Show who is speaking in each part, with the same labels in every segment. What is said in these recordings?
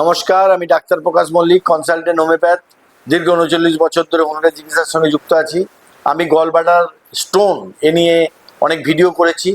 Speaker 1: নমস্কার, আমি ডাক্তার প্রকাশ মল্লিক কনসালটেন্ট হোমিওপ্যাথ দীর্ঘ উনচল্লিশ বছর ধরে হোমিওপ্যাথ চিকিৎসার সঙ্গে যুক্ত আছি। আমি গলবাডার স্টোন এ নিয়ে অনেক ভিডিও করেছি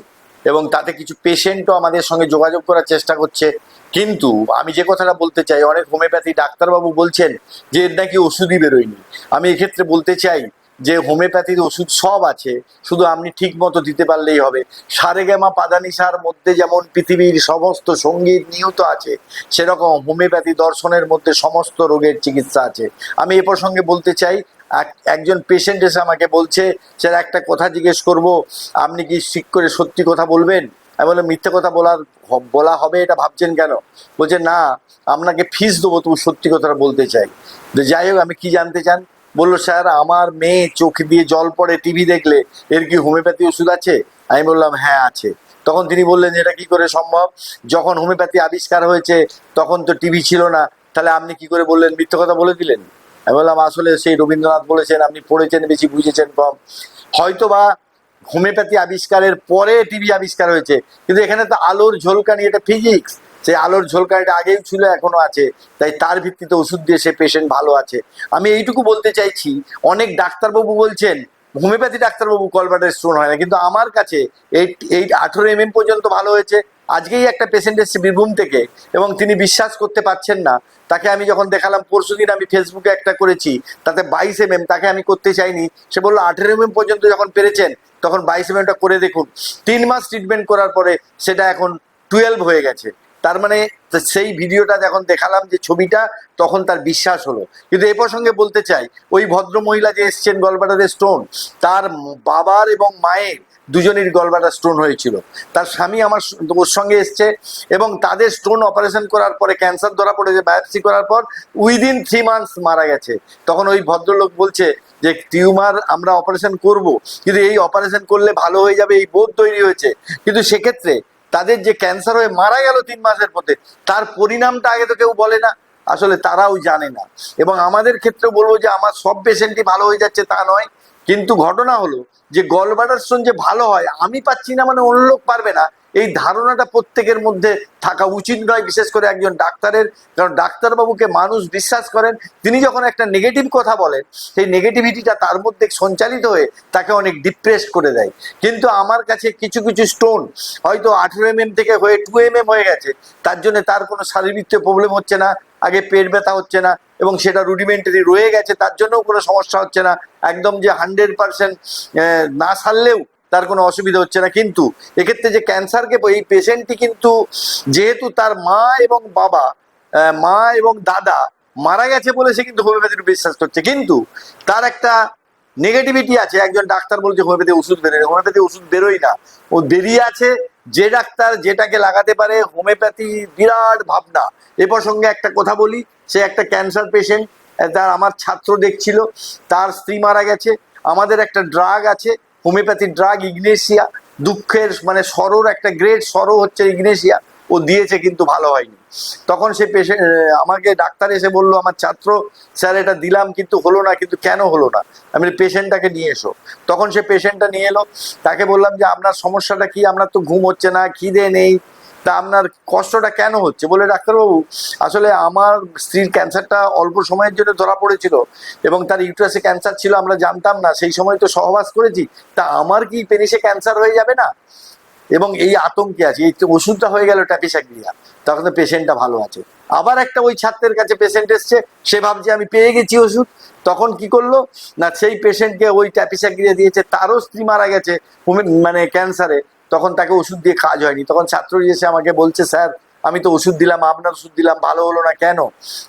Speaker 1: এবং তাতে কিছু পেশেন্টও আমাদের সঙ্গে যোগাযোগ করার চেষ্টা করছে। কিন্তু আমি যে কথাটা বলতে চাই, অনেক হোমিওপ্যাথি ডাক্তারবাবু বলছেন যে এর নাকি ওষুধই বেরোয়নি। আমি এক্ষেত্রে বলতে চাই যে হোমিওপ্যাথির ওষুধ সব আছে, শুধু আপনি ঠিক মতো দিতে পারলেই হবে। সারেগামা পাদানিসার মধ্যে যেমন পৃথিবীর সমস্ত সংগীত নিয়ত আছে, সেরকম হোমিওপ্যাথি দর্শনের মধ্যে সমস্ত রোগের চিকিৎসা আছে। আমি এ প্রসঙ্গে বলতে চাই একজন পেশেন্ট এসে আমাকে বলছে, স্যার, একটা কথা জিজ্ঞেস করব, আপনি কি ঠিক করে সত্যি কথা বলবেন? আমি বললাম, মিথ্যে কথা বলার বলা হবে, এটা ভাবছেন কেন? বলছে, না, আপনাকে ফিস দেবো, তুমি সত্যি কথাটা বলতে চাই। যাই হোক, আমি কি জানতে চান? বলল, স্যার, আমার মেয়ে চোখ দিয়ে জল পড়ে টিভি দেখলে, এর কি হোমিওপ্যাথি ওষুধ আছে? আমি বললাম হ্যাঁ আছে। তখন তিনি বললেন, এটা কি করে সম্ভব? যখন হোমিওপ্যাথি আবিষ্কার হয়েছে, তখন তো টিভি ছিল না। তাহলে আপনি কি করে বললেন? মিথ্যে কথা বলে দিলেন? আমি বললাম, আসলে সেই রবীন্দ্রনাথ বলেছেন, আপনি পড়েছেন বেশি, বুঝেছেন কম। হয়তো বা হোমিওপ্যাথি আবিষ্কারের পরে টিভি আবিষ্কার হয়েছে, কিন্তু এখানে তো আলোর ঝলকানি, এটা ফিজিক্স। সেই আলোর ঝলকানিটা আগেও ছিল, এখনও আছে। তাই তার ভিত্তিতে ওষুধ দিয়ে সে পেশেন্ট ভালো আছে। আমি এইটুকু বলতে চাইছি, অনেক ডাক্তারবাবু বলছেন, হোমিওপ্যাথি ডাক্তারবাবু কলবাটের স্টোন হয় না, কিন্তু আমার কাছে এই এই আঠেরো এম পর্যন্ত ভালো হয়েছে। আজকেই একটা পেশেন্ট এসছে বীরভূম থেকে এবং তিনি বিশ্বাস করতে পারছেন না। তাকে আমি যখন দেখালাম পরশু দিন আমি ফেসবুকে একটা করেছি, তাতে বাইশ এম তাকে আমি করতে চাইনি। সে বলল, আঠেরো এম পর্যন্ত যখন পেরেছেন, তখন বাইশ এমএমটা করে দেখুন। তিন মাস ট্রিটমেন্ট করার পরে সেটা এখন টুয়েলভ হয়ে গেছে। তার মানে সেই ভিডিওটা যখন দেখালাম যে ছবিটা, তখন তার বিশ্বাস হলো। কিন্তু এ প্রসঙ্গে বলতে চাই, ওই ভদ্র মহিলা যে এসছেন গলবাটারে স্টোন, তার বাবার এবং মায়ের দুজনের গলবাটা স্টোন হয়েছিল। তার স্বামী আমার ওর সঙ্গে এসছে এবং তাদের স্টোন অপারেশন করার পরে ক্যান্সার ধরা পড়েছে, বায়োপসি করার পর উইদিন থ্রি মান্থস মারা গেছে। তখন ওই ভদ্রলোক বলছে যে, টিউমার আমরা অপারেশন করব। কিন্তু এই অপারেশন করলে ভালো হয়ে যাবে, এই বোধ তৈরি হয়েছে। কিন্তু সেক্ষেত্রে তাদের যে ক্যান্সার হয়ে মারা গেল তিন মাসের পথে তার পরিণামটা আগে তো কেউ বলে না। আসলে তারাও জানে না। এবং আমাদের ক্ষেত্রে বলব যে, আমার সব পেশেন্টই ভালো হয়ে যাচ্ছে তা নয়। কিন্তু ঘটনা হলো যে গলবাডার স্টোন যে ভালো হয়, আমি পাচ্ছি না মানে অন্য লোক পারবে না। এই ধারণাটা প্রত্যেকের মধ্যে থাকা উচিত নয়, বিশেষ করে একজন ডাক্তারের। কারণ ডাক্তারবাবুকে মানুষ বিশ্বাস করেন, তিনি যখন একটা নেগেটিভ কথা বলেন, সেই নেগেটিভিটিটা তার মধ্যে সঞ্চালিত হয়ে তাকে অনেক ডিপ্রেস করে দেয়। কিন্তু আমার কাছে কিছু কিছু স্টোন হয়তো আঠেরো এম থেকে হয়ে টু এম হয়ে গেছে, তার জন্য তার কোনো শারীরিক প্রবলেম হচ্ছে না, আগে পেট ব্যথা হচ্ছে না, এবং সেটা রুডিমেন্টারি রয়ে গেছে, তার জন্যও কোনো সমস্যা হচ্ছে না। একদম যে হান্ড্রেড পার্সেন্ট না সারলেও তার কোনো অসুবিধা হচ্ছে না। কিন্তু এক্ষেত্রে যে ক্যান্সারকে, এই পেশেন্টটি কিন্তু যেহেতু তার মা এবং বাবা মা এবং দাদা মারা গেছে বলে সে কিন্তু হোমিওপ্যাথির বিশ্বাস করছে। কিন্তু তার একটা নেগেটিভিটি আছে। একজন ডাক্তার বলছে হোমিওপ্যাথি ওষুধ বেরোয়। হোমিওপ্যাথি ওষুধ বেরোয় না। ও বেরিয়ে আছে যে ডাক্তার যেটাকে লাগাতে পারে হোমিওপ্যাথি বিরাট ভাবনা। এ প্রসঙ্গে একটা কথা বলি, সে একটা ক্যান্সার পেশেন্ট, তার আমার ছাত্র দেখছিল, তার স্ত্রী মারা গেছে, আমাদের একটা ড্রাগ আছে হোমিওপ্যাথি ড্রাগ ইগনেশিয়া, দুঃখের মানে সরোর একটা গ্রেট সরো হচ্ছে ইগনেশিয়া, ও দিয়েছে কিন্তু ভালো হয়নি। তখন সে পেশেন্ট আমাকে ডাক্তার এসে বলল, আমার ছাত্র, স্যার এটা দিলাম কিন্তু হলো না, কিন্তু কেন হলো না? আমি পেশেন্টটাকে নিয়ে এসো। তখন সে পেশেন্টটা নিয়ে এলো, তাকে বললাম যে, আপনার সমস্যাটা কি? আপনার তো ঘুম হচ্ছে না, খিদে নেই। তা আপনার কষ্টটা কেন হচ্ছে? বলে ডাক্তারবাবু, আসলে আমার স্ত্রীর ক্যান্সারটা অল্প সময়ের জন্য ধরা পড়েছিল এবং তার ইউটারাসে ক্যান্সার ছিল, আমরা জানতাম না। সেই সময় তো সহবাস করেছি। তা আমার কি পেনিসে ক্যান্সার হয়ে যাবে না? এবং এই আতঙ্কে আছে। এই ওষুধটা হয়ে গেল ট্যাপিসাগ্রিয়া তখন তো পেশেন্টটা ভালো আছে। আবার একটা ওই ছাত্রের কাছে পেশেন্ট এসছে, সে ভাবছে আমি পেয়ে গেছি ওষুধ। তখন কি করল? না, সেই পেশেন্টকে ওই ট্যাপিসাগ্রিয়া দিয়েছে। তারও স্ত্রী মারা গেছে মানে ক্যান্সারে। তখন তাকে ওষুধ দিয়ে কাজ হয়নি। তখন ছাত্র এসে আমাকে বলছে, স্যার, আমি তো ওষুধ দিলাম, আপনার ওষুধ দিলাম, ভালো হলো না কেন?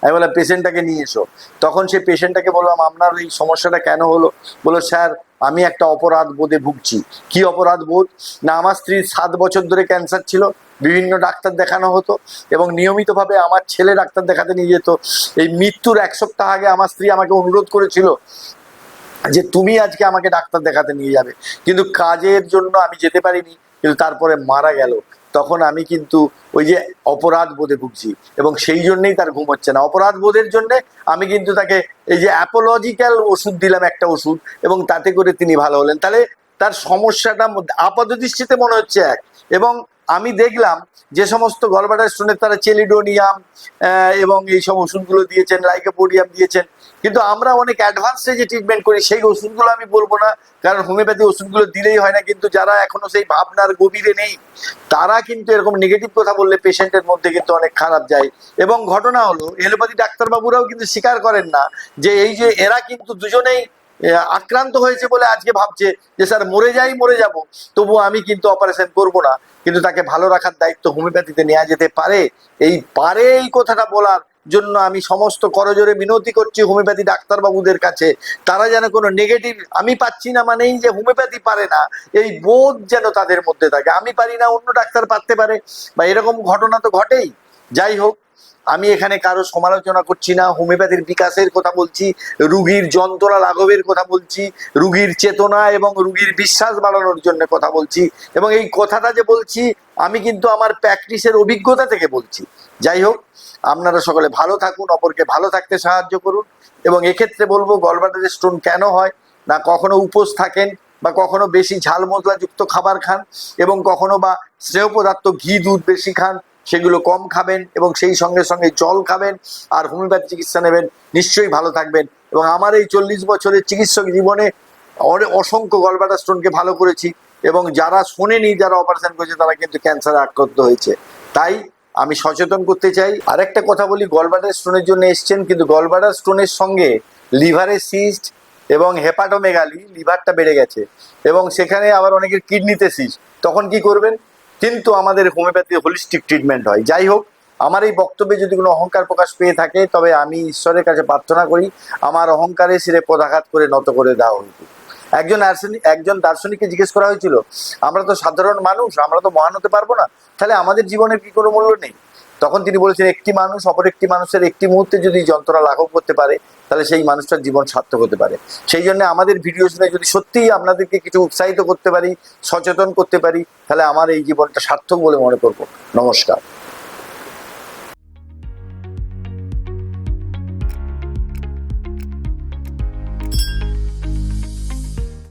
Speaker 1: আমি বললাম পেশেন্টটাকে নিয়ে এসো। তখন সেই পেশেন্টটাকে বললাম, আপনার এই সমস্যাটা কেন হলো? বলো স্যার, আমি একটা অপরাধ বোধে ভুগছি। কি অপরাধ বোধ? না, আমার স্ত্রীর সাত বছর ধরে ক্যান্সার ছিল, বিভিন্ন ডাক্তার দেখানো হতো এবং নিয়মিতভাবে আমার ছেলে ডাক্তার দেখাতে নিয়ে যেত। এই মৃত্যুর এক সপ্তাহ আগে আমার স্ত্রী আমাকে অনুরোধ করেছিল যে, তুমি আজকে আমাকে ডাক্তার দেখাতে নিয়ে যাবে। কিন্তু কাজের জন্য আমি যেতে পারিনি। কিন্তু তারপরে মারা গেল। তখন আমি কিন্তু ওই যে অপরাধ বোধে ভুগছি এবং সেই জন্যেই তার ঘুম হচ্ছে না। অপরাধ বোধের জন্যে আমি কিন্তু তাকে এই যে অ্যাপোলজিক্যাল ওষুধ দিলাম একটা ওষুধ এবং তাতে করে তিনি ভালো হলেন। তাহলে তার সমস্যাটা আপাত দৃষ্টিতে মনে হচ্ছে এক এবং আমি দেখলাম যে সমস্ত গলবাটার স্টোনের তারা চেলিডোনিয়াম এবং এই সব ওষুধগুলো দিয়েছেন লাইকোপোডিয়াম দিয়েছেন। কিন্তু আমরা অনেক অ্যাডভান্সে যে ট্রিটমেন্ট করি, সেই ওষুধগুলো আমি বলব না, কারণ হোমিওপ্যাথি ওষুধগুলো দিলেই হয় না। কিন্তু যারা এখনও সেই ভাবনার গভীরে নেই, তারা কিন্তু এরকম নেগেটিভ কথা বললে পেশেন্টের মধ্যে কিন্তু অনেক খারাপ যায়। এবং ঘটনা হলো, এলোপ্যাথি ডাক্তারবাবুরাও কিন্তু স্বীকার করেন না যে এই যে এরা কিন্তু দুজনেই আক্রান্ত হয়েছে বলে আজকে ভাবছে যে, স্যার, মরে যাই, মরে যাব। তবু আমি কিন্তু অপারেশন করব না। কিন্তু তাকে ভালো রাখার দায়িত্ব হোমিওপ্যাথিতে নেওয়া যেতে পারে। এই পারে এই কথাটা বলার জন্য আমি সমস্ত করজোরে মিনতি করছি হোমিওপ্যাথি ডাক্তারবাবুদের কাছে। তারা যেন কোনো নেগেটিভ আমি পাচ্ছি না মানেই যে হোমিওপ্যাথি পারে না। এই বোধ যেন তাদের মধ্যে থাকে। আমি পারি না অন্য ডাক্তার পারতে পারে। বা এরকম ঘটনা তো ঘটেই। যাই হোক আমি এখানে কারও সমালোচনা করছি না, হোমিওপ্যাথির বিকাশের কথা বলছি, রুগীর যন্ত্রণা লাঘবের কথা বলছি, রুগীর চেতনা এবং রুগীর বিশ্বাস বাড়ানোর জন্য কথা বলছি এবং এই কথাটা যে বলছি, আমি কিন্তু আমার প্র্যাকটিসের অভিজ্ঞতা থেকে বলছি। যাই হোক, আপনারা সকলে ভালো থাকুন, অপরকে ভালো থাকতে সাহায্য করুন এবং এক্ষেত্রে বলব গলবাটারের স্টোন কেন হয় না কখনো উপোস থাকেন বা কখনো বেশি ঝাল মশলাযুক্ত খাবার খান এবং কখনো বা স্নেহ পদার্থ, ঘি, দুধ বেশি খান। সেগুলো কম খাবেন এবং সেই সঙ্গে সঙ্গে জল খাবেন আর হোমিওপ্যাথি চিকিৎসা নেবেন, নিশ্চয়ই ভালো থাকবেন। এবং আমার এই চল্লিশ বছরের চিকিৎসক জীবনে অনে- অসংখ্য গলবাটার স্টোনকে ভালো করেছি এবং যারা শোনেনি, যারা অপারেশন করেছে, তারা কিন্তু ক্যান্সারে আক্রান্ত হয়েছে। তাই আমি সচেতন করতে চাই। আরেকটা কথা বলি গলবাটার স্টোনের জন্য এসছেন কিন্তু গলবাটার স্টোনের সঙ্গে লিভারের সিস্ট এবং হেপাটোমেগালি, লিভারটা বেড়ে গেছে। এবং সেখানে আবার অনেকের কিডনিতে সিস্ট। তখন কি করবেন? কিন্তু আমাদের হোমিওপ্যাথি হোলিস্টিক ট্রিটমেন্ট হয়। যাই হোক, আমার এই বক্তব্যে যদি কোনো অহংকার প্রকাশ পেয়ে থাকে, তবে আমি ঈশ্বরের কাছে প্রার্থনা করি, আমার অহংকারে সিরে পদাঘাত করে নত করে দেওয়া হইত একজন দার্শনিক একজন দার্শনিককে জিজ্ঞেস করা হয়েছিল, আমরা তো সাধারণ মানুষ, আমরা তো মহান হতে পারব না। তাহলে আমাদের জীবনের কি কোনো মূল্য নেই? তখন তিনি বলেছেন, একটি মানুষ, অপর একটি মানুষের একটি মুহূর্তে যদি যন্ত্রণা লাঘব করতে পারে, তাহলে সেই মানুষটার জীবন সার্থক হতে পারে। সেই জন্য আমাদের ভিডিও শুনে যদি সত্যিই আপনাদেরকে কিছু উৎসাহিত করতে পারি, সচেতন করতে পারি, তাহলে আমার এই জীবনটা সার্থক বলে মনে করব। নমস্কার।